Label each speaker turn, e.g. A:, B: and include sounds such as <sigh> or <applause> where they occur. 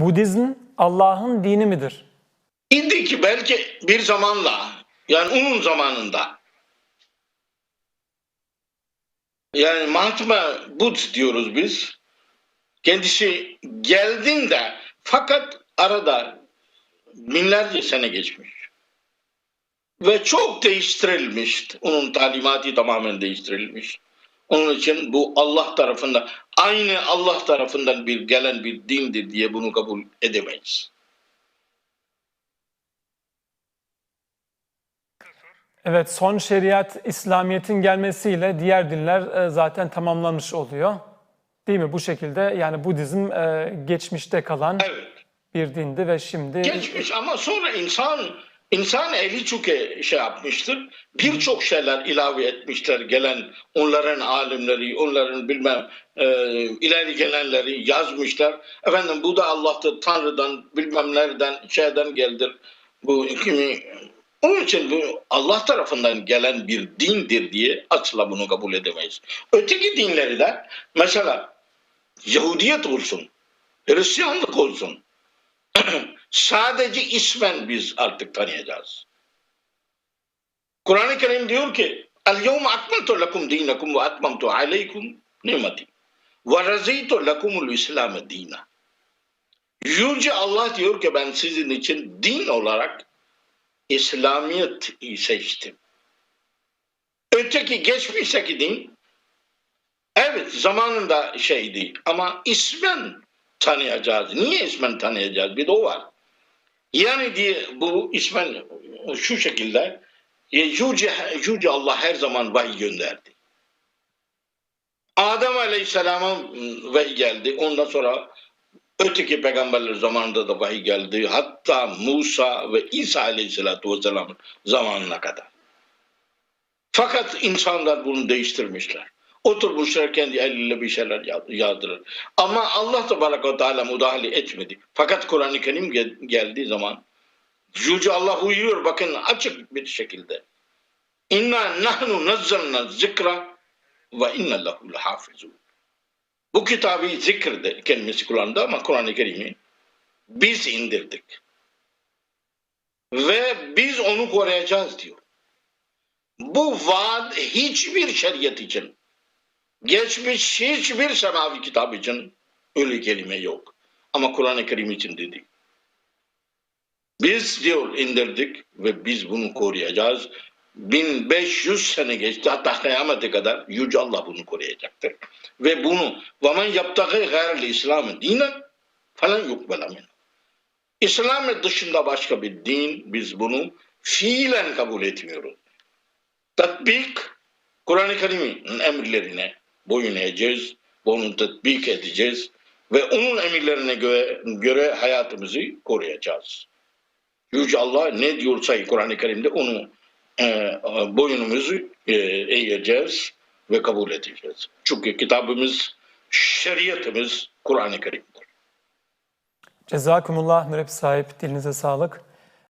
A: Budizm Allah'ın dini midir?
B: İndi ki belki bir zamanla yani onun zamanında yani Mahatma Bud diyoruz biz. Kendisi geldiğinde fakat arada binlerce sene geçmiş. Ve çok değiştirilmiş. Onun talimatı tamamen değiştirilmiş. Onun için bu Allah tarafından aynı Allah tarafından bir gelen bir dindir diye bunu kabul edemeyiz.
A: Evet, son şeriat İslamiyet'in gelmesiyle diğer dinler e, zaten tamamlanmış oluyor. Değil mi? Bu şekilde yani Budizm e, geçmişte kalan
B: Evet.
A: bir dindi ve şimdi
B: Geçmiş ama sonra insan insan eli çok şey yapmıştır. Birçok şeyler ilave etmişler gelen onların alimleri, onların bilmem e, ileri gelenleri yazmışlar. Efendim bu da Allah'tır, Tanrı'dan, bilmem nereden, şeyden geldir. Bu kimi onun için bu Allah tarafından gelen bir dindir diye asla bunu kabul edemeyiz. Öteki dinleri de mesela Yahudiyet olsun, Hristiyanlık olsun, <clears throat> sadece ismen biz artık tanıyacağız. Kur'an-ı Kerim diyor ki lekum dinakum ve atmamtu aleykum nimeti ve razıytu lekumul İslam'ı dina. Yüce Allah diyor ki ben sizin için din olarak İslamiyet seçtim. Öteki geçmişteki din evet zamanında şeydi ama ismen tanıyacağız. Niye ismen tanıyacağız? Bir de o var. Yani diye bu ismen şu şekilde Yüce, Yüce Allah her zaman vahiy gönderdi. Adem Aleyhisselam'a vahiy geldi. Ondan sonra öteki peygamberler zamanında da vahiy geldi. Hatta Musa ve İsa Aleyhisselatü Vesselam'ın zamanına kadar. Fakat insanlar bunu değiştirmişler. Oturmuşlar kendi eliyle bir şeyler yağdırır. Ama Allah Tebaraka ve Teala müdahale etmedi. Fakat Kur'an-ı Kerim gel- geldiği zaman Yüce Allah uyuyor bakın açık bir şekilde. İnna nahnu nazzalna zikra ve inna lehu lehafizun. Bu kitabı zikir de kelimesi kullandı ama Kur'an-ı Kerim'i biz indirdik. Ve biz onu koruyacağız diyor. Bu vaat hiçbir şeriat için, geçmiş hiçbir semavi kitap için öyle kelime yok. Ama Kur'an-ı Kerim için dedi. Biz diyor indirdik ve biz bunu koruyacağız. 1500 sene geçti hatta kıyamete kadar Yüce Allah bunu koruyacaktır. Ve bunu وَمَنْ يَبْتَغِي غَيْرَ الْاِسْلَامِ دِينًا falan يُقْبَلَ مِنْهُ İslam dışında başka bir din biz bunu fiilen kabul etmiyoruz. Tatbik Kur'an-ı Kerim'in emirlerine boyun eğeceğiz, bunu tatbik edeceğiz ve onun emirlerine göre, göre hayatımızı koruyacağız. Yüce Allah ne diyorsa Kur'an-ı Kerim'de onu e, boynumuzu e, eğeceğiz ve kabul edeceğiz. Çünkü kitabımız, şeriatımız Kur'an-ı Kerim'dir.
A: Cezakumullah mürebbis sahip dilinize sağlık.